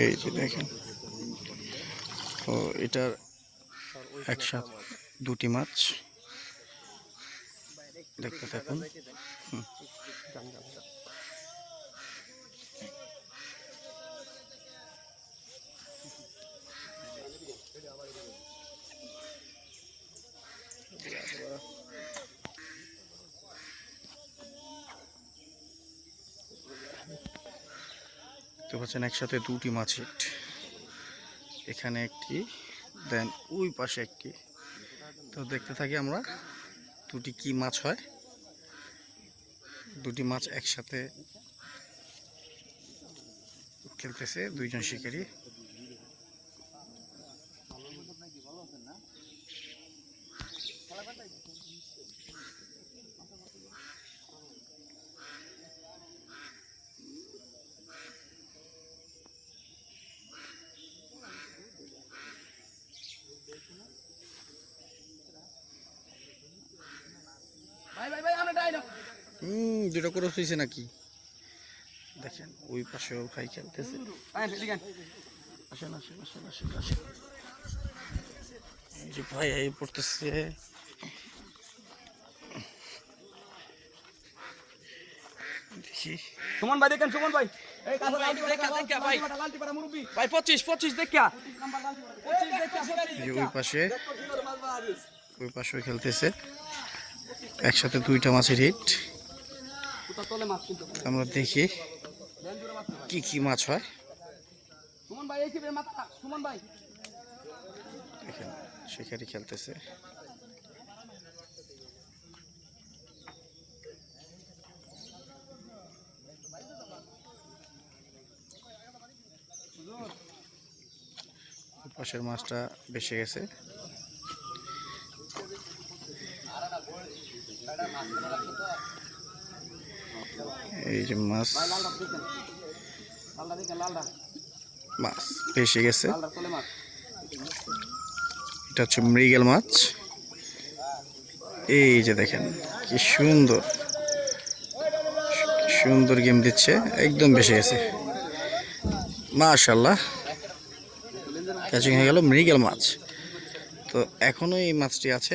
এই যে দেখেন। তো এটার একসাথে দুটি মাছ। দেখতে থাকুন। দেখতে পাচ্ছেন একসাথে দুটি মাছ হিট এখানে একটি, দেন ওই পাশে একটি। তো দেখতে থাকি আমরা দুটি কি মাছ হয়। দুটি মাছ একসাথে খেলতেছে দুইজন শিকারী। হুম দুটো করে হয়েছে নাকি? দেখেন ওই পাশেও ভাই খেলতেছে। আসেন আসেন আসেন আসেন আসেন। এই যে ভাই এই পড়তেছে। দেখি। সুমন ভাই দেখেন সুমন ভাই। এই কাছে লালটি পাড়া, লালটি মুরব্বি। ভাই দেখা দেখা, ওই পাশে। ওই পাশেও খেলতেছে। একসাথে দুইটা মাছের হিট। আমরা দেখি কি কি মাছ হয়। শিকারি খেলতেছে। পাশের মাছটা বেশি গেছে। এই যে মাছ। মাছ বেশি গেছে। এটা হচ্ছে মৃগেল মাছ। এই যে দেখেন কি সুন্দর। সুন্দর গেম দিচ্ছে একদম বেশি গেছে। মাশাল্লাহ ক্যাচিং হয়ে গেল মৃগেল মাছ। তো এখনও এই মাছটি আছে।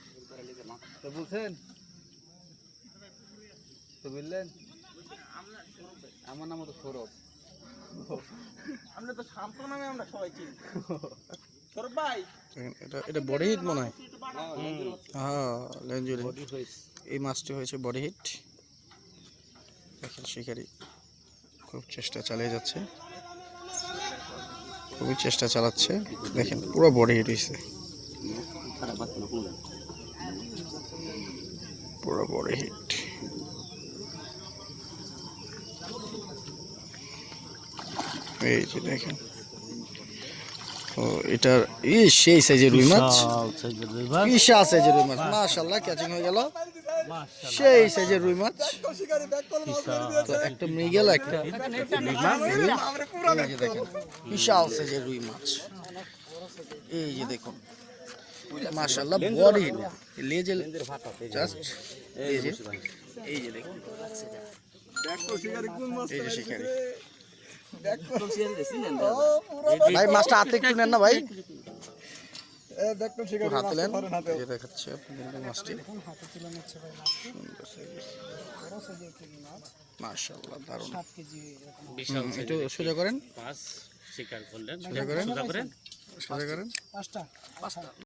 তো বলছেন? তো বললেন? আমার নাম তো সৌরভ। আমরা তো শান্ত নামে আমরা সবাই চিনি। তোর ভাই এটা এটা বডি হিট মনে হয়। হ্যাঁ লেঞ্জুরি এই মাছটি হয়েছে বডি হিট। দেখেন শিকারি খুব চেষ্টা চালিয়ে যাচ্ছে। খুবই চেষ্টা চালাচ্ছে। দেখেন পুরো বডি হিট হয়েছে। পুরো বডি হিট এই যে দেখেন। ও এটার ই সেই সাইজের রুই মাছ। বিশাল সাইজের রুই মাছ। মাশাআল্লাহ। ক্যাচিং হয়ে গেল। সেই সাইজের রুই মাছ। তো একটা মৃগেল একটা বিশাল সাইজের রুই মাছ। এই যে দেখুন। মাশাআল্লাহ বডি লেজে জাস্ট এই যে। এই যে। দেখুন। এই যে শিকারি ভাই মাছটা হাতে একটু নেন না ভাই? হাতে নেন। দেখাচ্ছে মাছটি। সুন্দর দারুণ। একটু সোজা করেন। শিকার করলেন। সোজা করেন। সোজা করেন। সোজা করেন।